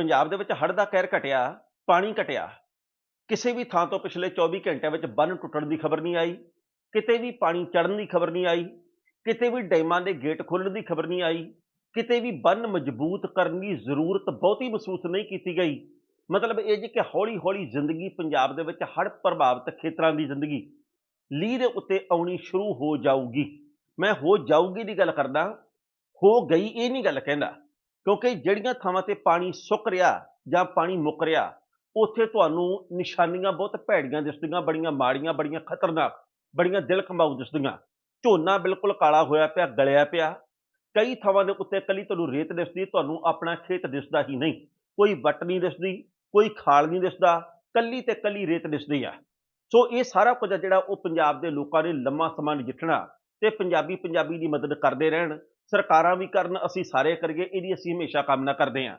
ਪੰਜਾਬ ਦੇ ਵਿੱਚ ਹੜ੍ਹ ਦਾ ਕਹਿਰ ਘਟਿਆ, ਪਾਣੀ ਘਟਿਆ। ਕਿਸੇ ਵੀ ਥਾਂ ਤੋਂ ਪਿਛਲੇ 24 ਘੰਟਿਆਂ ਵਿੱਚ ਬੰਨ ਟੁੱਟਣ ਦੀ ਖਬਰ ਨਹੀਂ ਆਈ, ਕਿਤੇ ਵੀ ਪਾਣੀ ਚੜ੍ਹਨ ਦੀ ਖਬਰ ਨਹੀਂ ਆਈ, ਕਿਤੇ ਵੀ ਡੈਮਾਂ ਦੇ ਗੇਟ ਖੋਲ੍ਹਣ ਦੀ ਖਬਰ ਨਹੀਂ ਆਈ, ਕਿਤੇ ਵੀ ਬੰਨ ਮਜ਼ਬੂਤ ਕਰਨ ਦੀ ਜ਼ਰੂਰਤ ਬਹੁਤੀ ਮਹਿਸੂਸ ਨਹੀਂ ਕੀਤੀ ਗਈ। ਮਤਲਬ ਇਹ ਜੀ ਕਿ ਹੌਲੀ ਹੌਲੀ ਜ਼ਿੰਦਗੀ ਪੰਜਾਬ ਦੇ ਵਿੱਚ ਹੜ੍ਹ ਪ੍ਰਭਾਵਿਤ ਖੇਤਰਾਂ ਦੀ ਜ਼ਿੰਦਗੀ, ਲੀਹ ਦੇ ਉੱਤੇ ਆਉਣੀ ਸ਼ੁਰੂ ਹੋ ਜਾਊਗੀ। ਮੈਂ ਹੋ ਜਾਊਗੀ ਦੀ ਗੱਲ ਕਰਦਾ, ਹੋ ਗਈ ਇਹ ਨਹੀਂ ਗੱਲ ਕਹਿੰਦਾ। ਕਿਉਂਕਿ ਜਿਹੜੀਆਂ ਥਾਵਾਂ ਤੇ ਪਾਣੀ ਸੁੱਕ ਰਿਹਾ ਜਾਂ ਪਾਣੀ ਮੁੱਕ ਰਿਹਾ, ਉੱਥੇ ਤੁਹਾਨੂੰ ਨਿਸ਼ਾਨੀਆਂ ਬਹੁਤ ਭੈੜੀਆਂ ਦਿਸਦੀਆਂ, ਬੜੀਆਂ ਮਾੜੀਆਂ, ਬੜੀਆਂ ਖਤਰਨਾਕ, ਬੜੀਆਂ ਦਿਲ ਕੰਬਾਊ ਦਿਸਦੀਆਂ। ਝੋਨਾ ਬਿਲਕੁਲ ਕਾਲਾ ਹੋਇਆ ਪਿਆ, ਗਲਿਆ ਪਿਆ। ਕਈ ਥਾਵਾਂ ਦੇ ਉੱਤੇ ਕੱਲੀ ਤੁਹਾਨੂੰ ਰੇਤ ਦਿਸਦੀ, ਤੁਹਾਨੂੰ ਆਪਣਾ ਖੇਤ ਦਿਸਦਾ ਹੀ ਨਹੀਂ। ਕੋਈ ਵੱਟ ਨਹੀਂ ਦਿਸਦੀ, ਕੋਈ ਖਾਲ ਨਹੀਂ ਦਿਸਦਾ ਕੱਲੀ ਤੇ ਕੱਲੀ ਰੇਤ ਦਿਸਦੀ ਆ। ਸੋ ਇਹ ਸਾਰਾ ਕੁਝ ਆ ਜਿਹੜਾ ਉਹ ਪੰਜਾਬ ਦੇ ਲੋਕਾਂ ਨੇ ਲੰਮਾ ਸਮਾਂ ਨਜਿੱਠਣਾ ਤੇ ਪੰਜਾਬੀ ਪੰਜਾਬੀ ਦੀ ਮਦਦ ਕਰਦੇ ਰਹਿਣ। ਸਰਕਾਰਾਂ ਵੀ ਕਰਨ, ਅਸੀਂ ਸਾਰੇ ਕਰੀਏ, ਇਹਦੀ ਅਸੀਂ ਹਮੇਸ਼ਾ ਕਾਮਨਾ ਕਰਦੇ ਹਾਂ।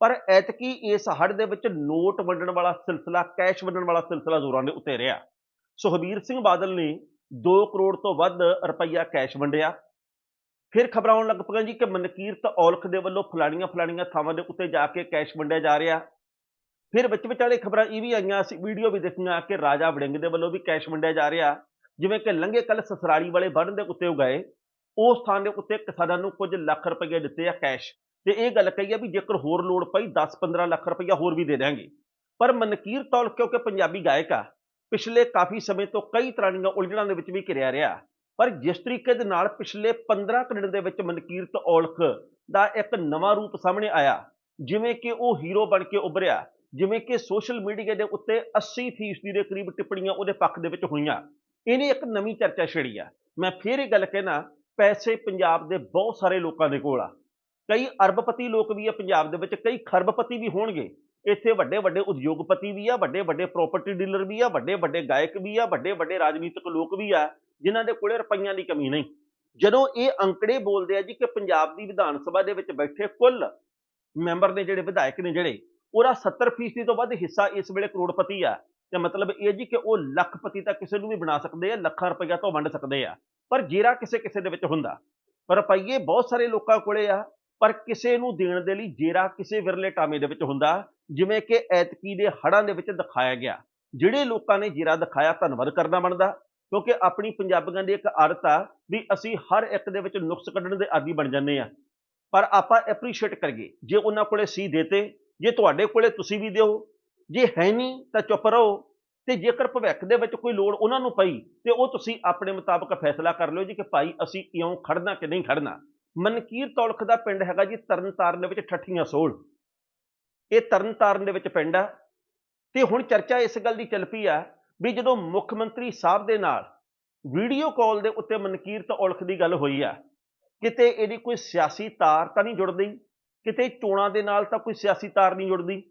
ਪਰ ਐਤਕੀ ਇਸ ਹੜ੍ਹ ਦੇ ਵਿੱਚ ਨੋਟ ਵੰਡਣ ਵਾਲਾ ਸਿਲਸਿਲਾ, ਕੈਸ਼ ਵੰਡਣ ਵਾਲਾ ਸਿਲਸਿਲਾ ਜ਼ੋਰਾਂ ਦੇ ਉੱਤੇ ਰਿਹਾ। ਸੁਖਬੀਰ ਸਿੰਘ ਬਾਦਲ ਨੇ 2 ਕਰੋੜ ਤੋਂ ਵੱਧ ਰੁਪਈਆ ਕੈਸ਼ ਵੰਡਿਆ। ਫਿਰ ਖਬਰਾਂ ਆਉਣ ਲੱਗ ਪਈਆਂ ਜੀ ਕਿ ਮਨਕੀਰਤ ਔਲਖ ਦੇ ਵੱਲੋਂ ਫਲਾਣੀਆਂ ਫਲਾਣੀਆਂ ਥਾਵਾਂ ਦੇ ਉੱਤੇ ਜਾ ਕੇ ਕੈਸ਼ ਵੰਡਿਆ ਜਾ ਰਿਹਾ। ਫਿਰ ਵਿੱਚ ਵਿਚਾਲੇ ਖਬਰਾਂ ਇਹ ਵੀ ਆਈਆਂ ਸੀ ਵੀਡੀਓ ਵੀ ਦੇਖੀਆਂ ਕਿ ਰਾਜਾ ਵੜਿੰਗ ਦੇ ਵੱਲੋਂ ਵੀ ਕੈਸ਼ ਵੰਡਿਆ ਜਾ ਰਿਹਾ। ਜਿਵੇਂ ਕਿ ਲੰਘੇ ਕੱਲ ਸਸਰਾਲੀ ਵਾਲੇ ਬੰਨ ਦੇ ਉੱਤੇ ਉਹ ਗਏ। ਉਸ ਥਾਂ ਦੇ ਉੱਤੇ ਕਿਸਾਨਾਂ ਨੂੰ ਕੁਝ ਲੱਖ ਰੁਪਏ ਦਿੱਤੇ ਆ ਕੈਸ਼ ਤੇ ਇਹ ਗੱਲ ਕਹੀ ਆ ਵੀ ਜੇਕਰ ਹੋਰ ਲੋੜ ਪਈ 10-15 ਲੱਖ ਰੁਪਈਆ ਹੋਰ ਵੀ ਦੇ ਦੇਾਂਗੇ ਪਰ ਮਨਕੀਰ ਤੌਲ ਕਿਉਂਕਿ ਪੰਜਾਬੀ ਗਾਇਕ ਆ, ਪਿਛਲੇ ਕਾਫੀ ਸਮੇਂ ਤੋਂ ਕਈ ਤਰ੍ਹਾਂ ਦੀਆਂ ਉਲਝਣਾਂ ਦੇ ਵਿੱਚ ਵੀ ਘਿਰਿਆ ਰਿਹਾ। ਪਰ ਜਿਸ ਤਰੀਕੇ ਦੇ ਨਾਲ ਪਿਛਲੇ 15 ਕੁ ਦਿਨ ਦੇ ਵਿੱਚ ਮਨਕੀਰਤ ਔਲਖ ਦਾ ਇੱਕ ਨਵਾਂ ਰੂਪ ਸਾਹਮਣੇ ਆਇਆ, ਜਿਵੇਂ ਕਿ ਉਹ ਹੀਰੋ ਬਣ ਕੇ ਉਭਰਿਆ, ਜਿਵੇਂ ਕਿ ਸੋਸ਼ਲ ਮੀਡੀਆ ਦੇ ਉੱਤੇ 80% ਦੇ ਕਰੀਬ ਟਿੱਪਣੀਆਂ ਉਹਦੇ ਪੱਖ ਦੇ ਵਿੱਚ ਹੋਈਆਂ। ਇਹਨੇ ਇੱਕ ਨਵੀਂ ਚਰਚਾ ਛੇੜੀ ਆ। ਮੈਂ ਫੇਰ ਇਹ ਗੱਲ ਕਹਿਣਾ ਪੈਸੇ ਪੰਜਾਬ ਦੇ ਬਹੁਤ ਸਾਰੇ ਲੋਕਾਂ ਦੇ ਕੋਲ ਆ। ਕਈ ਅਰਬਪਤੀ ਲੋਕ ਵੀ ਆ ਪੰਜਾਬ ਦੇ ਵਿੱਚ, ਕਈ ਖਰਬਪਤੀ ਵੀ ਹੋਣਗੇ। ਇੱਥੇ ਵੱਡੇ ਵੱਡੇ ਉਦਯੋਗਪਤੀ ਵੀ ਆ ਵੱਡੇ ਵੱਡੇ ਪ੍ਰਾਪਰਟੀ ਡੀਲਰ ਵੀ ਆ ਵੱਡੇ ਵੱਡੇ ਗਾਇਕ ਵੀ ਆ ਵੱਡੇ ਵੱਡੇ ਰਾਜਨੀਤਿਕ ਲੋਕ ਵੀ ਆ, ਜਿਨ੍ਹਾਂ ਦੇ ਕੋਲੇ ਰੁਪਈਆਂ ਦੀ ਕਮੀ ਨਹੀਂ। ਜਦੋਂ ਇਹ ਅੰਕੜੇ ਬੋਲਦੇ ਆ ਜੀ ਕਿ ਪੰਜਾਬ ਦੀ ਵਿਧਾਨ ਸਭਾ ਦੇ ਵਿੱਚ ਬੈਠੇ ਕੁੱਲ ਮੈਂਬਰ ਨੇ ਜਿਹੜੇ, ਵਿਧਾਇਕ ਨੇ ਜਿਹੜੇ, ਉਹਦਾ 70% ਤੋਂ ਵੱਧ ਹਿੱਸਾ ਇਸ ਵੇਲੇ ਕਰੋੜਪਤੀ ਆ। ਤੇ ਮਤਲਬ ਇਹ ਜੀ ਕਿ ਉਹ ਲੱਖਪਤੀ ਤਾਂ ਕਿਸੇ ਨੂੰ ਵੀ ਬਣਾ ਸਕਦੇ ਆ, ਲੱਖਾਂ ਰੁਪਈਆ ਤੋਂ ਵੰਡ ਸਕਦੇ ਆ। ਪਰ ਜੇਰਾ ਕਿਸੇ ਕਿਸੇ ਦੇ ਵਿੱਚ ਹੁੰਦਾ। ਰੁਪਈਏ ਬਹੁਤ ਸਾਰੇ ਲੋਕਾਂ ਕੋਲੇ ਆ, ਪਰ ਕਿਸੇ ਨੂੰ ਦੇਣ ਦੇ ਲਈ ਜੇਰਾ ਕਿਸੇ ਵਿਰਲੇ ਟਾਮੇ ਦੇ ਵਿੱਚ ਹੁੰਦਾ, ਜਿਵੇਂ ਕਿ ਐਤਕੀ ਦੇ ਹੜਾਂ ਦੇ ਵਿੱਚ ਦਿਖਾਇਆ ਗਿਆ। ਜਿਹੜੇ ਲੋਕਾਂ ਨੇ ਜੇਰਾ ਦਿਖਾਇਆ ਧੰਨਵਾਦ ਕਰਨਾ ਬਣਦਾ, ਕਿਉਂਕਿ ਆਪਣੀ ਪੰਜਾਬੀਆਂ ਦੀ ਇੱਕ ਆਦਤ ਆ ਵੀ ਅਸੀਂ ਹਰ ਇੱਕ ਦੇ ਵਿੱਚ ਨੁਕਸ ਕੱਢਣ ਦੇ ਆਦੀ ਬਣ ਜਾਂਦੇ ਆ। ਪਰ ਆਪਾਂ ਐਪਰੀਸ਼ੀਏਟ ਕਰੀਏ, ਜੇ ਉਹਨਾਂ ਕੋਲੇ ਸੀ ਦੇਤੇ, ਜੇ ਤੁਹਾਡੇ ਕੋਲੇ ਤੁਸੀਂ ਵੀ ਦਿਓ, ਜੇ ਹੈ ਨਹੀਂ ਤਾਂ ਚੁੱਪ ਰਹੋ। ਤੇ ਜੇਕਰ ਭਵਿੱਖ ਦੇ ਵਿੱਚ ਕੋਈ ਲੋੜ ਉਹਨਾਂ ਨੂੰ ਪਈ, ਤੇ ਉਹ ਤੁਸੀਂ ਆਪਣੇ ਮੁਤਾਬਕ ਫੈਸਲਾ ਕਰ ਲਿਓ ਜੀ ਕਿ ਭਾਈ ਅਸੀਂ ਇਉਂ ਖੜਨਾ ਕਿ ਨਹੀਂ ਖੜਨਾ ਮਨਕੀਰ ਤੌਲਖ ਦਾ ਪਿੰਡ ਹੈਗਾ ਜੀ ਤਰਨਤਾਰਨ ਦੇ ਵਿੱਚ ਠੱਠੀਆਂ ਸੋਲ। ਇਹ ਤਰਨਤਾਰਨ ਦੇ ਵਿੱਚ ਪਿੰਡ ਆ। ਤੇ ਹੁਣ ਚਰਚਾ ਇਸ ਗੱਲ ਦੀ ਚੱਲ ਪਈ ਆ ਵੀ ਜਦੋਂ ਮੁੱਖ ਮੰਤਰੀ ਸਾਹਿਬ ਦੇ ਨਾਲ ਵੀਡੀਓ ਕਾਲ ਦੇ ਉੱਤੇ ਮਨਕੀਰਤ ਔਲਖ ਦੀ ਗੱਲ ਹੋਈ ਆ, ਕਿਤੇ ਇਹਦੀ ਕੋਈ ਸਿਆਸੀ ਤਾਰ ਤਾਂ ਨਹੀਂ ਜੁੜਦੀ? ਕਿਤੇ ਚੋਣਾਂ ਦੇ ਨਾਲ ਤਾਂ ਕੋਈ ਸਿਆਸੀ ਤਾਰ ਨਹੀਂ ਜੁੜਦੀ?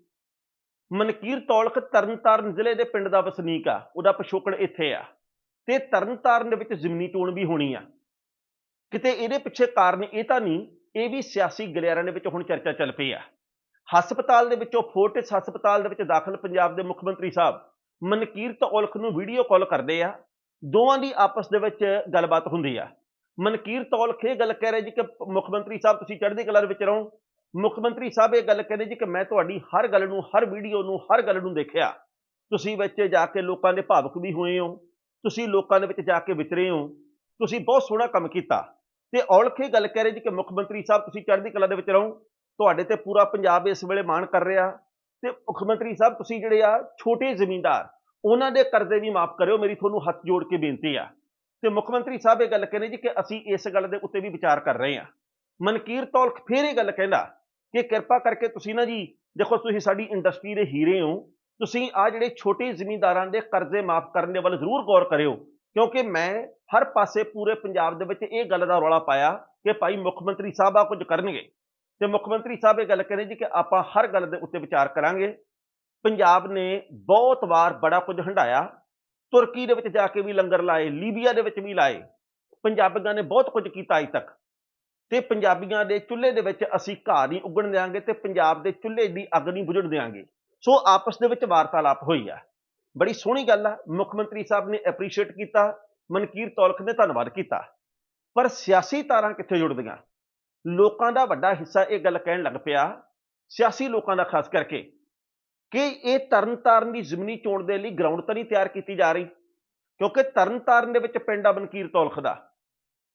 ਮਨਕੀਰ ਤੌਲਖ ਤਰਨਤਾਰਨ ਜ਼ਿਲ੍ਹੇ ਦੇ ਪਿੰਡ ਦਾ ਵਸਨੀਕ ਆ। ਉਹਦਾ ਪਿਛੋਕੜ ਇੱਥੇ ਆ। ਤੇ ਤਰਨਤਾਰਨ ਦੇ ਵਿੱਚ ਜ਼ਮੀਨੀ ਚੋਣ ਵੀ ਹੋਣੀ ਆ। ਕਿਤੇ ਇਹਦੇ ਪਿੱਛੇ ਕਾਰਨ ਇਹ ਤਾਂ ਨਹੀਂ, ਇਹ ਵੀ ਸਿਆਸੀ ਗਲਿਆਰਾਂ ਦੇ ਵਿੱਚ ਹੁਣ ਚਰਚਾ ਚੱਲ ਪਈ ਆ। ਹਸਪਤਾਲ ਦੇ ਵਿੱਚੋਂ ਫੋਰਟਿਸ ਹਸਪਤਾਲ ਦੇ ਵਿੱਚ ਦਾਖਲ ਪੰਜਾਬ ਦੇ ਮੁੱਖ ਮੰਤਰੀ ਸਾਹਿਬ ਮਨਕੀਰ ਤੌਲਖ ਨੂੰ ਵੀਡੀਓ ਕਾਲ ਕਰਦੇ ਆ। ਦੋਵਾਂ ਦੀ ਆਪਸ ਦੇ ਵਿੱਚ ਗੱਲਬਾਤ ਹੁੰਦੀ ਆ। ਮਨਕੀਰ ਤੌਲਖ ਇਹ ਗੱਲ ਕਹਿ ਰਹੇ ਜੀ ਕਿ ਮੁੱਖ ਮੰਤਰੀ ਸਾਹਿਬ ਤੁਸੀਂ ਚੜ੍ਹਦੀ ਕਲਾ ਦੇ ਵਿੱਚ ਰਹੋ। ਮੁੱਖ ਮੰਤਰੀ ਸਾਹਿਬ ਇਹ ਗੱਲ ਕਹਿੰਦੇ ਜੀ ਕਿ ਮੈਂ ਤੁਹਾਡੀ ਹਰ ਗੱਲ ਨੂੰ, ਹਰ ਵੀਡੀਓ ਨੂੰ, ਹਰ ਗੱਲ ਨੂੰ ਦੇਖਿਆ। ਤੁਸੀਂ ਵਿੱਚ ਜਾ ਕੇ ਲੋਕਾਂ ਦੇ ਭਾਵਕ ਵੀ ਹੋਏ ਹੋ। ਤੁਸੀਂ ਲੋਕਾਂ ਦੇ ਵਿੱਚ ਜਾ ਕੇ ਵਿਚਰੇ ਹੋ। ਤੁਸੀਂ ਬਹੁਤ ਸੋਹਣਾ ਕੰਮ ਕੀਤਾ। ਤੇ ਔਲਖੇ ਗੱਲ ਕਹਿ ਰਹੇ ਜੀ ਕਿ ਮੁੱਖ ਮੰਤਰੀ ਸਾਹਿਬ, ਤੁਸੀਂ ਚੜ੍ਹਦੀ ਕਲਾ ਦੇ ਵਿੱਚ ਰਹੋ। ਤੁਹਾਡੇ ਤੇ ਪੂਰਾ ਪੰਜਾਬ ਇਸ ਵੇਲੇ ਮਾਣ ਕਰ ਰਿਹਾ। ਤੇ ਮੁੱਖ ਮੰਤਰੀ ਸਾਹਿਬ, ਤੁਸੀਂ ਜਿਹੜੇ ਆ, ਛੋਟੇ ਜ਼ਮੀਂਦਾਰ ਉਹਨਾਂ ਦੇ ਕਰਜ਼ੇ ਵੀ ਮਾਫ ਕਰਿਓ। ਮੇਰੀ ਤੁਹਾਨੂੰ ਹੱਥ ਜੋੜ ਕੇ ਬੇਨਤੀ ਆ। ਤੇ ਮੁੱਖ ਮੰਤਰੀ ਸਾਹਿਬ ਇਹ ਗੱਲ ਕਹਿੰਦੇ ਜੀ ਕਿ ਅਸੀਂ ਇਸ ਗੱਲ ਦੇ ਉੱਤੇ ਵੀ ਵਿਚਾਰ ਕਰ ਰਹੇ ਹਾਂ ਮਨਕੀਰ ਤੌਲਖ ਫੇਰ ਇਹ ਗੱਲ ਕਹਿੰਦਾ ਕਿ ਕਿਰਪਾ ਕਰਕੇ ਤੁਸੀਂ ਨਾ ਜੀ, ਦੇਖੋ ਤੁਸੀਂ ਸਾਡੀ ਇੰਡਸਟਰੀ ਦੇ ਹੀਰੇ ਹੋ, ਤੁਸੀਂ ਆ ਜਿਹੜੇ ਛੋਟੇ ਜ਼ਿਮੀਂਦਾਰਾਂ ਦੇ ਕਰਜ਼ੇ ਮਾਫ ਕਰਨ ਦੇ ਵੱਲ ਜ਼ਰੂਰ ਗੌਰ ਕਰਿਓ, ਕਿਉਂਕਿ ਮੈਂ ਹਰ ਪਾਸੇ ਪੂਰੇ ਪੰਜਾਬ ਦੇ ਵਿੱਚ ਇਹ ਗੱਲ ਦਾ ਰੌਲਾ ਪਾਇਆ ਕਿ ਭਾਈ ਮੁੱਖ ਮੰਤਰੀ ਸਾਹਿਬ ਆ ਕੁਝ ਕਰਨਗੇ। ਤੇ ਮੁੱਖ ਮੰਤਰੀ ਸਾਹਿਬ ਇਹ ਗੱਲ ਕਹਿੰਦੇ ਜੀ ਕਿ ਆਪਾਂ ਹਰ ਗੱਲ ਦੇ ਉੱਤੇ ਵਿਚਾਰ ਕਰਾਂਗੇ। ਪੰਜਾਬ ਨੇ ਬਹੁਤ ਵਾਰ ਬੜਾ ਕੁਝ ਹੰਡਾਇਆ ਤੁਰਕੀ ਦੇ ਵਿੱਚ ਜਾ ਕੇ ਵੀ ਲੰਗਰ ਲਾਏ, ਲੀਬੀਆ ਦੇ ਵਿੱਚ ਵੀ ਲਾਏ। ਪੰਜਾਬੀਆਂ ਨੇ ਬਹੁਤ ਕੁਝ ਕੀਤਾ ਅਜ ਤੱਕ। ਤੇ ਪੰਜਾਬੀਆਂ ਦੇ ਚੁੱਲ੍ਹੇ ਦੇ ਵਿੱਚ ਅਸੀਂ ਘਾਹ ਨਹੀਂ ਉੱਗਣ ਦੇਾਂਗੇ ਤੇ ਪੰਜਾਬ ਦੇ ਚੁੱਲ੍ਹੇ ਦੀ ਅੱਗ ਨਹੀਂ ਬੁਝਣ ਦੇਾਂਗੇ ਸੋ ਆਪਸ ਦੇ ਵਿੱਚ ਵਾਰਤਾਲਾਪ ਹੋਈ ਆ। ਬੜੀ ਸੋਹਣੀ ਗੱਲ ਆ। ਮੁੱਖ ਮੰਤਰੀ ਸਾਹਿਬ ਨੇ ਐਪਰੀਸ਼ੀਏਟ ਕੀਤਾ। ਮਨਕੀਰ ਤੌਲਖ ਨੇ ਧੰਨਵਾਦ ਕੀਤਾ। ਪਰ ਸਿਆਸੀ ਤਾਰਾਂ ਕਿੱਥੇ ਜੁੜਦੀਆਂ? ਲੋਕਾਂ ਦਾ ਵੱਡਾ ਹਿੱਸਾ ਇਹ ਗੱਲ ਕਹਿਣ ਲੱਗ ਪਿਆ, ਸਿਆਸੀ ਲੋਕਾਂ ਦਾ ਖਾਸ ਕਰਕੇ, ਕਿ ਇਹ ਤਰਨਤਾਰਨ ਦੀ ਜ਼ਮੀਨੀ ਚੋਣ ਦੇ ਲਈ ਗਰਾਊਂਡ ਤਾਂ ਨਹੀਂ ਤਿਆਰ ਕੀਤੀ ਜਾ ਰਹੀ, ਕਿਉਂਕਿ ਤਰਨਤਾਰਨ ਦੇ ਵਿੱਚ ਪਿੰਡ ਆ ਬਨਕੀਰ ਤੌਲਖ ਦਾ।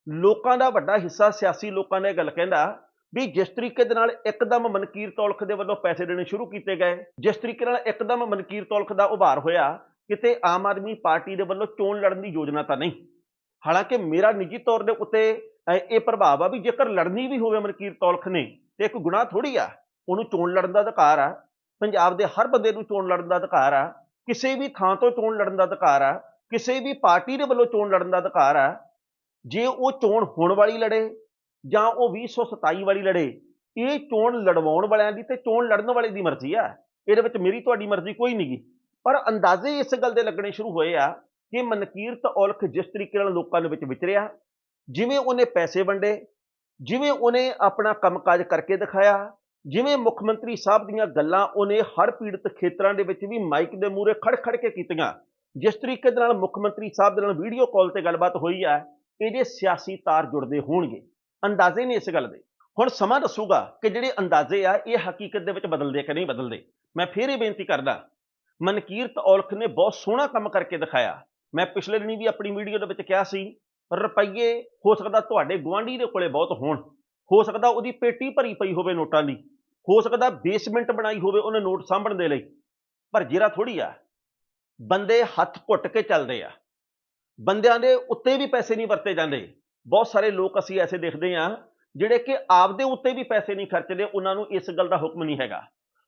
ਲੋਕਾਂ ਦਾ ਵੱਡਾ ਹਿੱਸਾ ਸਿਆਸੀ ਲੋਕਾਂ ਨੇ ਇਹ ਗੱਲ ਕਹਿੰਦਾ ਵੀ ਜਿਸ ਤਰੀਕੇ ਦੇ ਨਾਲ ਇੱਕਦਮ ਮਨਕੀਰ ਤੌਲਖ ਦੇ ਵੱਲੋਂ ਪੈਸੇ ਦੇਣੇ ਸ਼ੁਰੂ ਕੀਤੇ ਗਏ, ਜਿਸ ਤਰੀਕੇ ਨਾਲ ਇੱਕਦਮ ਮਨਕੀਰ ਤੌਲਖ ਦਾ ਉਭਾਰ ਹੋਇਆ, ਕਿਤੇ ਆਮ ਆਦਮੀ ਪਾਰਟੀ ਦੇ ਵੱਲੋਂ ਚੋਣ ਲੜਨ ਦੀ ਯੋਜਨਾ ਤਾਂ ਨਹੀਂ। ਹਾਲਾਂਕਿ ਮੇਰਾ ਨਿੱਜੀ ਤੌਰ ਦੇ ਉੱਤੇ ਇਹ ਪ੍ਰਭਾਵ ਆ ਵੀ ਜੇਕਰ ਲੜਨੀ ਵੀ ਹੋਵੇ ਮਨਕੀਰ ਤੌਲਖ ਨੇ, ਤੇ ਇੱਕ ਗੁਨਾਹ ਥੋੜੀ ਆ, ਉਹਨੂੰ ਚੋਣ ਲੜਨ ਦਾ ਅਧਿਕਾਰ ਆ, ਪੰਜਾਬ ਦੇ ਹਰ ਬੰਦੇ ਨੂੰ ਚੋਣ ਲੜਨ ਦਾ ਅਧਿਕਾਰ ਆ, ਕਿਸੇ ਵੀ ਥਾਂ ਤੋਂ ਚੋਣ ਲੜਨ ਦਾ ਅਧਿਕਾਰ ਆ, ਕਿਸੇ ਵੀ ਪਾਰਟੀ ਦੇ ਵੱਲੋਂ ਚੋਣ ਲੜਨ ਦਾ ਅਧਿਕਾਰ ਆ ਜੇ ਉਹ ਚੋਣ ਹੋਣ ਵਾਲੀ ਲੜੇ ਜਾਂ ਉਹ 2027 ਵਾਲੀ ਲੜੇ, ਇਹ ਚੋਣ ਲੜਵਾਉਣ ਵਾਲਿਆਂ ਦੀ ਤੇ ਚੋਣ ਲੜਨ ਵਾਲੇ ਦੀ ਮਰਜ਼ੀ ਆ। ਇਹਦੇ ਵਿੱਚ ਮੇਰੀ ਤੁਹਾਡੀ ਮਰਜ਼ੀ ਕੋਈ ਨਹੀਂਗੀ ਪਰ ਅੰਦਾਜ਼ੇ ਇਸ ਗੱਲ ਦੇ ਲੱਗਣੇ ਸ਼ੁਰੂ ਹੋਏ ਆ ਕਿ ਮਨਕੀਰਤ ਔਲਖ ਜਿਸ ਤਰੀਕੇ ਨਾਲ ਲੋਕਾਂ ਦੇ ਵਿੱਚ ਵਿਚਰਿਆ, ਜਿਵੇਂ ਉਹਨੇ ਪੈਸੇ ਵੰਡੇ, ਜਿਵੇਂ ਉਹਨੇ ਆਪਣਾ ਕੰਮਕਾਜ ਕਰਕੇ ਦਿਖਾਇਆ, ਜਿਵੇਂ ਮੁੱਖ ਮੰਤਰੀ ਸਾਹਿਬ ਦੀਆਂ ਗੱਲਾਂ ਉਹਨੇ ਹਰ ਪੀੜਤ ਖੇਤਰਾਂ ਦੇ ਵਿੱਚ ਵੀ ਮਾਈਕ ਦੇ ਮੂਹਰੇ ਖੜ ਖੜ ਕੇ ਕੀਤੀਆਂ, ਜਿਸ ਤਰੀਕੇ ਦੇ ਨਾਲ ਮੁੱਖ ਮੰਤਰੀ ਸਾਹਿਬ ਦੇ ਨਾਲ ਵੀਡੀਓ ਕਾਲ ਤੇ ਗੱਲਬਾਤ ਹੋਈ ਹੈ ਇਹਦੇ ਸਿਆਸੀ ਤਾਰ ਜੁੜਦੇ ਹੋਣਗੇ। ਅੰਦਾਜ਼ੇ ਨੇ ਇਸ ਗੱਲ ਦੇ। ਹੁਣ ਸਮਾਂ ਦੱਸੂਗਾ ਕਿ ਜਿਹੜੇ ਅੰਦਾਜ਼ੇ ਆ, ਇਹ ਹਕੀਕਤ ਦੇ ਵਿੱਚ ਬਦਲਦੇ ਕਿ ਨਹੀਂ ਬਦਲਦੇ। ਮੈਂ ਫੇਰ ਇਹ ਬੇਨਤੀ ਕਰਦਾ, ਮਨਕੀਰਤ ਔਲਖ ਨੇ ਬਹੁਤ ਸੋਹਣਾ ਕੰਮ ਕਰਕੇ ਦਿਖਾਇਆ। ਮੈਂ ਪਿਛਲੇ ਦਿਨੀ ਵੀ ਆਪਣੀ ਵੀਡੀਓ ਦੇ ਵਿੱਚ ਕਿਹਾ ਸੀ, ਰੁਪਈਏ ਹੋ ਸਕਦਾ ਤੁਹਾਡੇ ਗੁਆਂਢੀ ਦੇ ਕੋਲੇ ਬਹੁਤ ਹੋਣ। ਹੋ ਸਕਦਾ ਉਹਦੀ ਪੇਟੀ ਭਰੀ ਪਈ ਹੋਵੇ ਨੋਟਾਂ ਦੀ। ਹੋ ਸਕਦਾ ਬੇਸਮੈਂਟ ਬਣਾਈ ਹੋਵੇ ਉਹਨੇ ਨੋਟ ਸਾਂਭਣ ਦੇ ਲਈ। ਪਰ ਜਿਹੜਾ ਥੋੜੀ ਆ, ਬੰਦੇ ਹੱਥ ਘੁੱਟ ਕੇ ਚੱਲਦੇ ਆ। ਬੰਦਿਆਂ ਦੇ ਉੱਤੇ ਵੀ ਪੈਸੇ ਨਹੀਂ ਵਰਤੇ ਜਾਂਦੇ। ਬਹੁਤ ਸਾਰੇ ਲੋਕ ਅਸੀਂ ਐਸੇ ਦੇਖਦੇ ਆ ਜਿਹੜੇ ਕਿ ਆਪਦੇ ਉੱਤੇ ਵੀ ਪੈਸੇ ਨਹੀਂ ਖਰਚਦੇ, ਉਹਨਾਂ ਨੂੰ ਇਸ ਗੱਲ ਦਾ ਹੁਕਮ ਨਹੀਂ ਹੈਗਾ।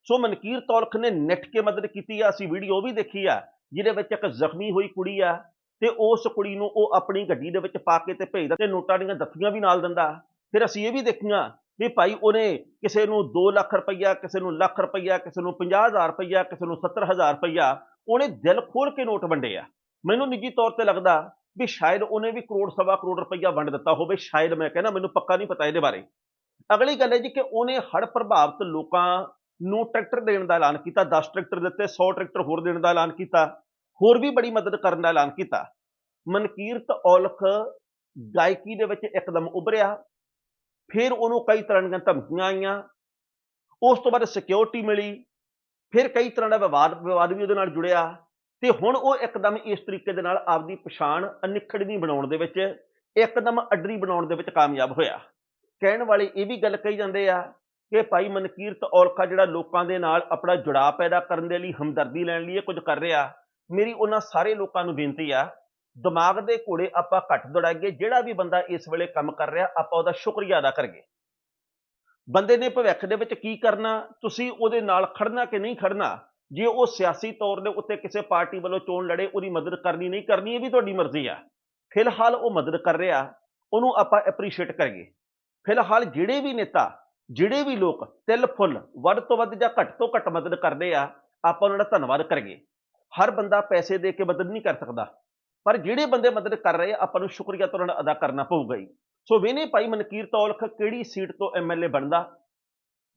ਸੋ ਮਨਕੀਰ ਤੌਲਖ ਨੇ ਨਿੱਠ ਕੇ ਮਦਦ ਕੀਤੀ ਆ, ਅਸੀਂ ਵੀਡੀਓ ਵੀ ਦੇਖੀ ਆ, ਜਿਹਦੇ ਵਿੱਚ ਇੱਕ ਜ਼ਖਮੀ ਹੋਈ ਕੁੜੀ ਆ, ਤੇ ਉਸ ਕੁੜੀ ਨੂੰ ਉਹ ਆਪਣੀ ਗੱਡੀ ਦੇ ਵਿੱਚ ਪਾ ਕੇ ਤੇ ਭੇਜਦਾ ਤੇ ਨੋਟਾਂ ਦੀਆਂ ਦੱਥੀਆਂ ਵੀ ਨਾਲ ਦਿੰਦਾ। ਫਿਰ ਅਸੀਂ ਇਹ ਵੀ ਦੇਖੀਆਂ ਵੀ ਭਾਈ ਉਹਨੇ ਕਿਸੇ ਨੂੰ 2 ਲੱਖ ਰੁਪਈਆ, ਕਿਸੇ ਨੂੰ ਲੱਖ ਰੁਪਈਆ, ਕਿਸੇ ਨੂੰ 50000 ਰੁਪਈਆ, ਕਿਸੇ ਨੂੰ 70000 ਰੁਪਈਆ, ਉਹਨੇ ਦਿਲ ਖੋਲ ਕੇ ਨੋਟ ਵੰਡੇ ਆ। ਮੈਨੂੰ ਨਿੱਜੀ ਤੌਰ ਤੇ ਲੱਗਦਾ ਵੀ ਸ਼ਾਇਦ ਉਹਨੇ ਵੀ ਕਰੋੜ ਸਵਾ ਕਰੋੜ ਰੁਪਈਆ ਵੰਡ ਦਿੱਤਾ ਹੋਵੇ, ਸ਼ਾਇਦ ਮੈਂ ਕਹਿੰਦਾ ਮੈਨੂੰ ਪੱਕਾ ਨਹੀਂ ਪਤਾ ਇਹਦੇ ਬਾਰੇ। ਅਗਲੀ ਗੱਲ ਹੈ ਜੀ ਕਿ ਉਹਨੇ ਹੜ੍ਹ ਪ੍ਰਭਾਵਿਤ ਲੋਕਾਂ ਨੂੰ ਟਰੈਕਟਰ ਦੇਣ ਦਾ ਐਲਾਨ ਕੀਤਾ 10 ਟਰੈਕਟਰ ਦਿੱਤੇ 100 ਟਰੈਕਟਰ ਹੋਰ ਦੇਣ ਦਾ ਐਲਾਨ ਕੀਤਾ, ਹੋਰ ਵੀ ਬੜੀ ਮਦਦ ਕਰਨ ਦਾ ਐਲਾਨ ਕੀਤਾ। ਮਨਕੀਰਤ ਔਲਖ ਗਾਇਕੀ ਦੇ ਵਿੱਚ ਇੱਕਦਮ ਉਭਰਿਆ, ਫਿਰ ਉਹਨੂੰ ਕਈ ਤਰ੍ਹਾਂ ਦੀਆਂ ਧਮਕੀਆਂ ਆਈਆਂ, ਉਸ ਤੋਂ ਬਾਅਦ ਸਿਕਿਉਰਿਟੀ ਮਿਲੀ, ਫਿਰ ਕਈ ਤਰ੍ਹਾਂ ਦਾ ਵਿਵਾਦ ਵਿਵਾਦ ਵੀ ਉਹਦੇ ਨਾਲ ਜੁੜਿਆ। ਤੇ ਹੁਣ ਉਹ ਇੱਕਦਮ ਇਸ ਤਰੀਕੇ ਦੇ ਨਾਲ ਆਪਦੀ ਪਛਾਣ ਅਨਿਖੜਵੀਂ ਬਣਾਉਣ ਦੇ ਵਿੱਚ, ਇੱਕਦਮ ਅੱਡਰੀ ਬਣਾਉਣ ਦੇ ਵਿੱਚ ਕਾਮਯਾਬ ਹੋਇਆ। ਕਹਿਣ ਵਾਲੇ ਇਹ ਵੀ ਗੱਲ ਕਹੀ ਜਾਂਦੇ ਆ ਕਿ ਭਾਈ ਮਨਕੀਰਤ ਔਲਖਾ ਜਿਹੜਾ ਲੋਕਾਂ ਦੇ ਨਾਲ ਆਪਣਾ ਜੁੜਾਅ ਪੈਦਾ ਕਰਨ ਦੇ ਲਈ ਹਮਦਰਦੀ ਲੈਣ ਲਈ ਇਹ ਕੁਝ ਕਰ ਰਿਹਾ, ਮੇਰੀ ਉਹਨਾਂ ਸਾਰੇ ਲੋਕਾਂ ਨੂੰ ਬੇਨਤੀ ਆ, ਦਿਮਾਗ ਦੇ ਘੋੜੇ ਆਪਾਂ ਘੱਟ ਦੌੜਾਈਏ, ਜਿਹੜਾ ਵੀ ਬੰਦਾ ਇਸ ਵੇਲੇ ਕੰਮ ਕਰ ਰਿਹਾ, ਆਪਾਂ ਉਹਦਾ ਸ਼ੁਕਰੀਆ ਅਦਾ ਕਰੀਏ। ਬੰਦੇ ਨੇ ਭਵਿੱਖ ਦੇ ਵਿੱਚ ਕੀ ਕਰਨਾ, ਤੁਸੀਂ ਉਹਦੇ ਨਾਲ ਖੜਨਾ ਕਿ ਨਹੀਂ ਖੜਨਾ ਜੇ ਉਹ ਸਿਆਸੀ ਤੌਰ ਦੇ ਉੱਤੇ ਕਿਸੇ ਪਾਰਟੀ ਵੱਲੋਂ ਚੋਣ ਲੜੇ, ਉਹਦੀ ਮਦਦ ਕਰਨੀ ਨਹੀਂ ਕਰਨੀ, ਇਹ ਵੀ ਤੁਹਾਡੀ ਮਰਜ਼ੀ ਆ। ਫਿਲਹਾਲ ਉਹ ਮਦਦ ਕਰ ਰਿਹਾ, ਉਹਨੂੰ ਆਪਾਂ ਐਪਰੀਸ਼ੀਏਟ ਕਰੀਏ। ਫਿਲਹਾਲ ਜਿਹੜੇ ਵੀ ਨੇਤਾ, ਜਿਹੜੇ ਵੀ ਲੋਕ ਤਿਲ ਫੁੱਲ, ਵੱਧ ਤੋਂ ਵੱਧ ਜਾਂ ਘੱਟ ਤੋਂ ਘੱਟ ਮਦਦ ਕਰਦੇ ਆ, ਆਪਾਂ ਉਹਨਾਂ ਦਾ ਧੰਨਵਾਦ ਕਰੀਏ। ਹਰ ਬੰਦਾ ਪੈਸੇ ਦੇ ਕੇ ਮਦਦ ਨਹੀਂ ਕਰ ਸਕਦਾ। ਪਰ ਜਿਹੜੇ ਬੰਦੇ ਮਦਦ ਕਰ ਰਹੇ ਆਪਾਂ ਨੂੰ ਸ਼ੁਕਰੀਆ ਤੋਂ ਉਹਨਾਂ ਅਦਾ ਕਰਨਾ ਪਊਗਾ ਹੀ। ਸੋ ਵੇਨੇ ਭਾਈ ਮਨਕੀਰ ਤੌਲਖ ਕਿਹੜੀ ਸੀਟ ਤੋਂ ਐਮਐਲਏ ਬਣਦਾ?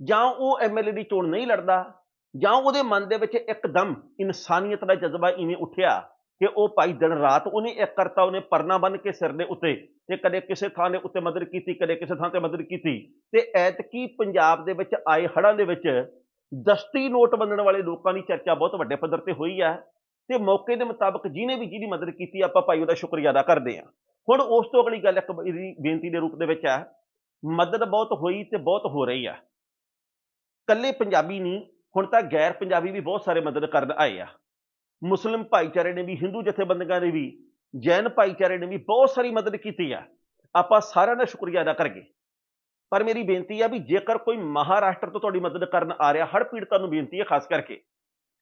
ਜਾਂ ਉਹ ਐਮਐਲਏ ਦੀ ਚੋਣ ਨਹੀਂ ਲੜਦਾ? ਜਾਂ ਉਹਦੇ ਮਨ ਦੇ ਵਿੱਚ ਇੱਕਦਮ ਇਨਸਾਨੀਅਤ ਦਾ ਜਜ਼ਬਾ ਇਵੇਂ ਉੱਠਿਆ ਕਿ ਉਹ ਭਾਈ ਦਿਨ ਰਾਤ ਉਹਨੇ ਇੱਕ ਕਰਤਾ, ਉਹਨੇ ਪਰਨਾ ਬੰਨ ਕੇ ਸਿਰ ਦੇ ਉੱਤੇ ਤੇ ਕਦੇ ਕਿਸੇ ਥਾਂ ਦੇ ਉੱਤੇ ਮਦਦ ਕੀਤੀ, ਕਦੇ ਕਿਸੇ ਥਾਂ ਤੇ ਮਦਦ ਕੀਤੀ ਤੇ ਐਤਕੀ ਪੰਜਾਬ ਦੇ ਵਿੱਚ ਆਏ ਹੜ੍ਹਾਂ ਦੇ ਵਿੱਚ ਦਸਤੀ ਨੋਟ ਵੰਡਣ ਵਾਲੇ ਲੋਕਾਂ ਦੀ ਚਰਚਾ ਬਹੁਤ ਵੱਡੇ ਪੱਧਰ ਤੇ ਹੋਈ ਹੈ ਤੇ ਮੌਕੇ ਦੇ ਮੁਤਾਬਕ ਜਿਹਨੇ ਵੀ ਜਿਹਦੀ ਮਦਦ ਕੀਤੀ, ਆਪਾਂ ਭਾਈ ਉਹਦਾ ਸ਼ੁਕਰੀਆ ਅਦਾ ਕਰਦੇ ਹਾਂ। ਹੁਣ ਉਸ ਤੋਂ ਅਗਲੀ ਗੱਲ ਇੱਕ ਬੇਨਤੀ ਦੇ ਰੂਪ ਦੇ ਵਿੱਚ ਹੈ ਮਦਦ ਬਹੁਤ ਹੋਈ ਤੇ ਬਹੁਤ ਹੋ ਰਹੀ ਹੈ ਕੱਲੇ ਪੰਜਾਬੀ ਨਹੀਂ ਹੁਣ ਤਾਂ ਗੈਰ ਪੰਜਾਬੀ ਵੀ ਬਹੁਤ ਸਾਰੇ ਮਦਦ ਕਰਨ ਆਏ ਆ। ਮੁਸਲਿਮ ਭਾਈਚਾਰੇ ਨੇ ਵੀ, ਹਿੰਦੂ ਜਥੇਬੰਦੀਆਂ ਨੇ ਵੀ, ਜੈਨ ਭਾਈਚਾਰੇ ਨੇ ਵੀ ਬਹੁਤ ਸਾਰੀ ਮਦਦ ਕੀਤੀ ਆ। ਆਪਾਂ ਸਾਰਿਆਂ ਦਾ ਸ਼ੁਕਰੀਆ ਅਦਾ ਕਰਾਂਗੇ ਪਰ ਮੇਰੀ ਬੇਨਤੀ ਆ ਵੀ ਜੇਕਰ ਕੋਈ ਮਹਾਰਾਸ਼ਟਰ ਤੋਂ ਤੁਹਾਡੀ ਮਦਦ ਕਰਨ ਆ ਰਿਹਾ, ਹੜ੍ਹ ਪੀੜਤਾਂ ਨੂੰ ਬੇਨਤੀ ਹੈ ਖਾਸ ਕਰਕੇ,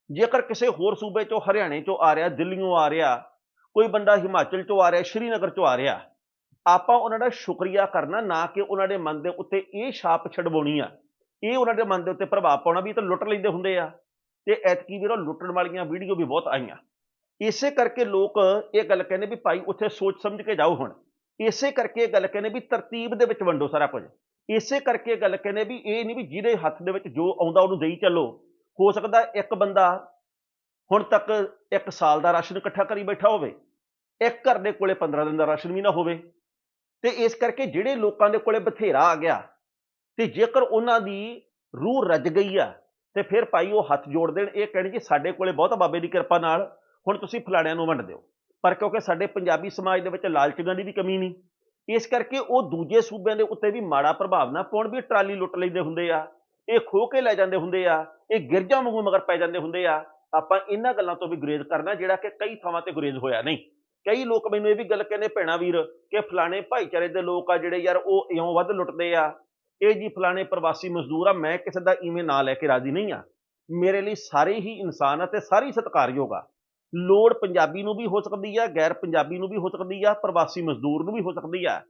ਜੇਕਰ ਕਿਸੇ ਹੋਰ ਸੂਬੇ ਚੋਂ, ਹਰਿਆਣੇ ਚੋਂ ਆ ਰਿਹਾ ਦਿੱਲੀੋਂ ਆ ਰਿਹਾ, ਕੋਈ ਬੰਦਾ ਹਿਮਾਚਲ ਚੋਂ ਆ ਰਿਹਾ, ਸ਼੍ਰੀਨਗਰ ਚੋਂ ਆ ਰਿਹਾ, ਆਪਾਂ ਉਹਨਾਂ ਦਾ ਸ਼ੁਕਰੀਆ ਕਰਨਾ ਨਾ ਕਿ ਉਹਨਾਂ ਦੇ ਮਨ ਦੇ ਉੱਤੇ ਇਹ ਛਾਪ ਛਡਵਾਉਣੀ ਆ। ਇਹ ਉਹਨਾਂ ਦੇ ਮਨ ਦੇ ਉੱਤੇ ਪ੍ਰਭਾਵ ਪਾਉਣਾ ਵੀ ਇਹ ਤਾਂ ਲੁੱਟ ਲੈਂਦੇ ਹੁੰਦੇ ਆ। ਤੇ ਐਤਕੀ ਵੀਰੋ ਲੁੱਟਣ ਵਾਲੀਆਂ ਵੀਡੀਓ ਵੀ ਬਹੁਤ ਆਈਆਂ। ਇਸੇ ਕਰਕੇ ਲੋਕ ਇਹ ਗੱਲ ਕਹਿੰਦੇ ਵੀ ਭਾਈ ਉੱਥੇ ਸੋਚ ਸਮਝ ਕੇ ਜਾਓ ਹੁਣ। ਇਸੇ ਕਰਕੇ ਇਹ ਗੱਲ ਕਹਿੰਦੇ ਵੀ ਤਰਤੀਬ ਦੇ ਵਿੱਚ ਵੰਡੋ ਸਾਰਾ ਕੁਝ। ਇਸੇ ਕਰਕੇ ਇਹ ਗੱਲ ਕਹਿੰਦੇ ਵੀ ਇਹ ਨਹੀਂ ਵੀ ਜਿਹਦੇ ਹੱਥ ਦੇ ਵਿੱਚ ਜੋ ਆਉਂਦਾ ਉਹਨੂੰ ਦੇਈ ਚੱਲੋ। ਹੋ ਸਕਦਾ ਇੱਕ ਬੰਦਾ ਹੁਣ ਤੱਕ ਇੱਕ ਸਾਲ ਦਾ ਰਾਸ਼ਨ ਇਕੱਠਾ ਕਰੀ ਬੈਠਾ ਹੋਵੇ। ਇੱਕ ਘਰ ਦੇ ਕੋਲੇ 15 ਦਿਨ ਦਾ ਰਾਸ਼ਨ ਵੀ ਨਾ ਹੋਵੇ। ਤੇ ਇਸ ਕਰਕੇ ਜਿਹੜੇ ਲੋਕਾਂ ਦੇ ਕੋਲੇ ਬਥੇਰਾ ਆ ਗਿਆ। ਤੇ ਜੇਕਰ ਉਹਨਾਂ ਦੀ ਰੂਹ ਰੱਜ ਗਈ ਆ, ਤੇ ਫਿਰ ਭਾਈ ਉਹ ਹੱਥ ਜੋੜ ਦੇਣ, ਇਹ ਕਹਿਣ ਜੀ ਸਾਡੇ ਕੋਲੇ ਬਹੁਤ ਬਾਬੇ ਦੀ ਕਿਰਪਾ ਨਾਲ, ਹੁਣ ਤੁਸੀਂ ਫਲਾਣਿਆਂ ਨੂੰ ਵੰਡ ਦਿਓ। ਪਰ ਕਿਉਂਕਿ ਸਾਡੇ ਪੰਜਾਬੀ ਸਮਾਜ ਦੇ ਵਿੱਚ ਲਾਲਚੀਆਂ ਦੀ ਵੀ ਕਮੀ ਨਹੀਂ। ਇਸ ਕਰਕੇ ਉਹ ਦੂਜੇ ਸੂਬਿਆਂ ਦੇ ਉੱਤੇ ਵੀ ਮਾੜਾ ਪ੍ਰਭਾਵ ਨਾ ਪਾਉਣ, ਵੀ ਟਰਾਲੀ ਲੁੱਟ ਲੈਂਦੇ ਹੁੰਦੇ ਆ, ਇਹ ਖੋ ਕੇ ਲੈ ਜਾਂਦੇ ਹੁੰਦੇ ਆ, ਇਹ ਗਿਰਜਾਂ ਵਾਂਗੂ ਮਗਰ ਪੈ ਜਾਂਦੇ ਹੁੰਦੇ ਆ। ਆਪਾਂ ਇਹਨਾਂ ਗੱਲਾਂ ਤੋਂ ਵੀ ਗੁਰੇਜ਼ ਕਰਨਾ, ਜਿਹੜਾ ਕਿ ਕਈ ਥਾਵਾਂ ਤੇ ਗੁਰੇਜ਼ ਹੋਇਆ ਨਹੀਂ। ਕਈ ਲੋਕ ਮੈਨੂੰ ਇਹ ਵੀ ਗੱਲ ਕਹਿੰਦੇ, ਭੈਣਾ ਵੀਰ, ਕਿ ਫਲਾਣੇ ਭਾਈਚਾਰੇ ਦੇ ਲੋਕ ਆ ਜਿਹੜੇ ਯਾਰ, ਉਹ ਇਉਂ ਵੱਧ ਲੁੱਟਦੇ ਆ। ਇਹ ਜੀ ਫਲਾਣੇ ਪ੍ਰਵਾਸੀ ਮਜ਼ਦੂਰ ਆ, ਮੈਂ ਕਿਸੇ ਦਾ ਇਵੇਂ ਨਾਂ ਲੈ ਕੇ ਰਾਜ਼ੀ ਨਹੀਂ ਆ। ਮੇਰੇ ਲਈ ਸਾਰੇ ਹੀ ਇਨਸਾਨ ਆ ਤੇ ਸਾਰੇ ਸਤਿਕਾਰਯੋਗ ਆ। ਲੋੜ ਪੰਜਾਬੀ ਨੂੰ ਵੀ ਹੋ ਸਕਦੀ ਆ, ਗੈਰ ਪੰਜਾਬੀ ਨੂੰ ਵੀ ਹੋ ਸਕਦੀ ਆ, ਪ੍ਰਵਾਸੀ ਮਜ਼ਦੂਰ ਨੂੰ ਵੀ ਹੋ ਸਕਦੀ ਆ।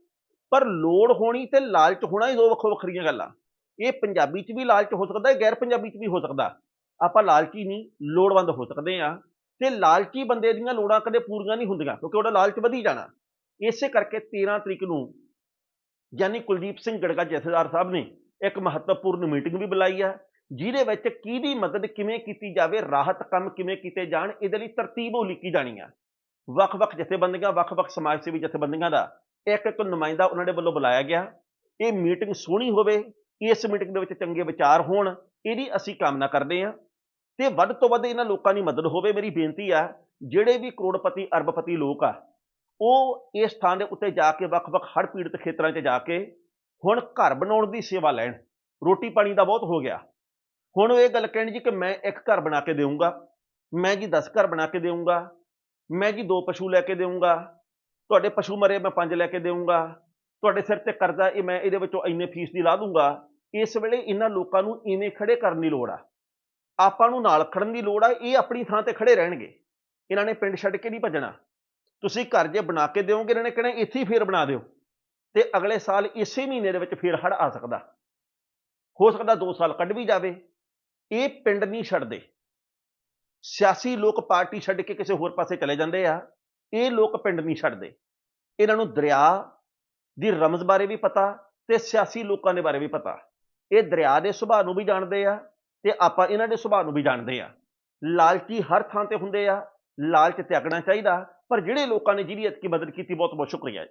ਪਰ ਲੋੜ ਹੋਣੀ ਤੇ ਲਾਲਚ ਹੋਣਾ ਇਹ ਦੋ ਵੱਖੋ ਵੱਖਰੀਆਂ ਗੱਲਾਂ। ਇਹ ਪੰਜਾਬੀ 'ਚ ਵੀ ਲਾਲਚ ਹੋ ਸਕਦਾ ਹੈ ਗੈਰ ਪੰਜਾਬੀ 'ਚ ਵੀ ਹੋ ਸਕਦਾ। ਆਪਾਂ ਲਾਲਚੀ ਨਹੀਂ, ਲੋੜਵੰਦ ਹੋ ਸਕਦੇ ਆ। ਤੇ ਲਾਲਚੀ ਬੰਦੇ ਦੀਆਂ ਲੋੜਾਂ ਕਦੇ ਪੂਰੀਆਂ ਨਹੀਂ ਹੁੰਦੀਆਂ, ਕਿਉਂਕਿ ਉਹਦਾ ਲਾਲਚ ਵਧੀ ਜਾਣਾ। ਇਸੇ ਕਰਕੇ 13 ਤਰੀਕ ਨੂੰ ਯਾਨੀ ਕੁਲਦੀਪ ਸਿੰਘ ਗੜਗਾ ਜਥੇਦਾਰ ਸਾਹਿਬ ਨੇ ਇੱਕ ਮਹੱਤਵਪੂਰਨ ਮੀਟਿੰਗ ਵੀ ਬੁਲਾਈ ਹੈ ਜਿਹਦੇ ਵਿੱਚ ਕਿਹਦੀ ਮਦਦ ਕਿਵੇਂ ਕੀਤੀ ਜਾਵੇ, ਰਾਹਤ ਕੰਮ ਕਿਵੇਂ ਕੀਤੇ ਜਾਣ, ਇਹਦੇ ਲਈ ਤਰਤੀਬ ਉਲੀਕੀ ਜਾਣੀ ਆ। ਵੱਖ-ਵੱਖ ਜਥੇਬੰਦੀਆਂ, ਵੱਖ-ਵੱਖ ਸਮਾਜ ਸੇਵੀ ਜਥੇਬੰਦੀਆਂ ਦਾ ਇੱਕ ਇੱਕ ਨੁਮਾਇੰਦਾ ਉਹਨਾਂ ਦੇ ਵੱਲੋਂ ਬੁਲਾਇਆ ਗਿਆ। ਇਹ ਮੀਟਿੰਗ ਸੋਹਣੀ ਹੋਵੇ, ਇਸ ਮੀਟਿੰਗ ਦੇ ਵਿੱਚ ਚੰਗੇ ਵਿਚਾਰ ਹੋਣ, ਇਹਦੀ ਅਸੀਂ ਕਾਮਨਾ ਕਰਦੇ ਹਾਂ ਤੇ ਵੱਧ ਤੋਂ ਵੱਧ ਇਹਨਾਂ ਲੋਕਾਂ ਦੀ ਮਦਦ ਹੋਵੇ, ਮੇਰੀ ਬੇਨਤੀ ਆ, ਜਿਹੜੇ ਵੀ ਕਰੋੜਪਤੀ, ਅਰਬਪਤੀ ਲੋਕ ਆ ਉਹ ਇਸ ਥਾਂ ਦੇ ਉੱਤੇ ਜਾ ਕੇ ਵੱਖ-ਵੱਖ ਹੜ੍ਹ ਪੀੜਤ ਖੇਤਰਾਂ 'ਚ ਜਾ ਕੇ ਹੁਣ ਘਰ ਬਣਾਉਣ ਦੀ ਸੇਵਾ ਲੈਣ। ਰੋਟੀ ਪਾਣੀ ਦਾ ਬਹੁਤ ਹੋ ਗਿਆ। ਹੁਣ ਉਹ ਇਹ ਗੱਲ ਕਹਿਣ ਜੀ ਕਿ ਮੈਂ ਇੱਕ ਘਰ ਬਣਾ ਕੇ ਦੇਵਾਂਗਾ ਮੈਂ ਜੀ 10 ਘਰ ਬਣਾ ਕੇ ਦੇਵਾਂਗਾ ਮੈਂ ਜੀ ਦੋ ਪਸ਼ੂ ਲੈ ਕੇ ਦੇਵਾਂਗਾ ਤੁਹਾਡੇ ਪਸ਼ੂ ਮਰੇ ਮੈਂ ਪੰਜ ਲੈ ਕੇ ਦੇਵਾਂਗਾ ਤੁਹਾਡੇ ਸਿਰ ਤੇ ਕਰਜ਼ਾ ਇਹ ਮੈਂ ਇਹਦੇ ਵਿੱਚੋਂ ਇੰਨੇ ਫੀਸ ਦੀ ਲਾ ਦੂੰਗਾ, ਇਸ ਵੇਲੇ ਇਹਨਾਂ ਲੋਕਾਂ ਨੂੰ ਇਵੇਂ ਖੜੇ ਕਰਨ ਦੀ ਲੋੜ ਆ। ਆਪਾਂ ਨੂੰ ਨਾਲ ਖੜਨ ਦੀ ਲੋੜ ਆ, ਇਹ ਆਪਣੀ ਥਾਂ ਤੇ ਖੜੇ ਰਹਿਣਗੇ। ਇਹਨਾਂ ਨੇ ਪਿੰਡ ਛੱਡ ਕੇ ਨਹੀਂ ਭੱਜਣਾ। ਤੁਸੀਂ ਘਰ ਜੇ ਬਣਾ ਕੇ ਦਿਓਗੇ ਇਹਨਾਂ ਨੇ ਕਹਿਣਾ, ਇੱਥੇ ਹੀ ਫੇਰ ਬਣਾ ਦਿਓ। ਤੇ ਅਗਲੇ ਸਾਲ ਇਸੇ ਮਹੀਨੇ ਦੇ ਵਿੱਚ ਫੇਰ ਹੜ ਆ ਸਕਦਾ। ਹੋ ਸਕਦਾ 2 ਸਾਲ ਕੱਢ ਵੀ ਜਾਵੇ। ਇਹ ਪਿੰਡ ਨਹੀਂ ਛੱਡਦੇ। ਸਿਆਸੀ ਲੋਕ ਪਾਰਟੀ ਛੱਡ ਕੇ ਕਿਸੇ ਹੋਰ ਪਾਸੇ ਚਲੇ ਜਾਂਦੇ ਆ। ਇਹ ਲੋਕ ਪਿੰਡ ਨਹੀਂ ਛੱਡਦੇ। ਇਹਨਾਂ ਨੂੰ ਦਰਿਆ ਦੀ ਰਮਜ਼ ਬਾਰੇ ਵੀ ਪਤਾ ਤੇ ਸਿਆਸੀ ਲੋਕਾਂ ਦੇ ਬਾਰੇ ਵੀ ਪਤਾ। ਇਹ ਦਰਿਆ ਦੇ ਸੁਭਾਅ ਨੂੰ ਵੀ ਜਾਣਦੇ ਆ ਤੇ ਆਪਾਂ ਇਹਨਾਂ ਦੇ ਸੁਭਾਅ ਨੂੰ ਵੀ ਜਾਣਦੇ ਆ। ਲਾਲਚੀ ਹਰ ਥਾਂ ਤੇ ਹੁੰਦੇ ਆ। ਲਾਲਚ ਤਿਆਗਣਾ ਚਾਹੀਦਾ। ਪਰ ਜਿਹੜੇ ਲੋਕਾਂ ਨੇ ਜਿਹਦੀ ਇਤਕੀ ਮਦਦ ਕੀਤੀ ਬਹੁਤ ਬਹੁਤ ਸ਼ੁਕਰੀਆ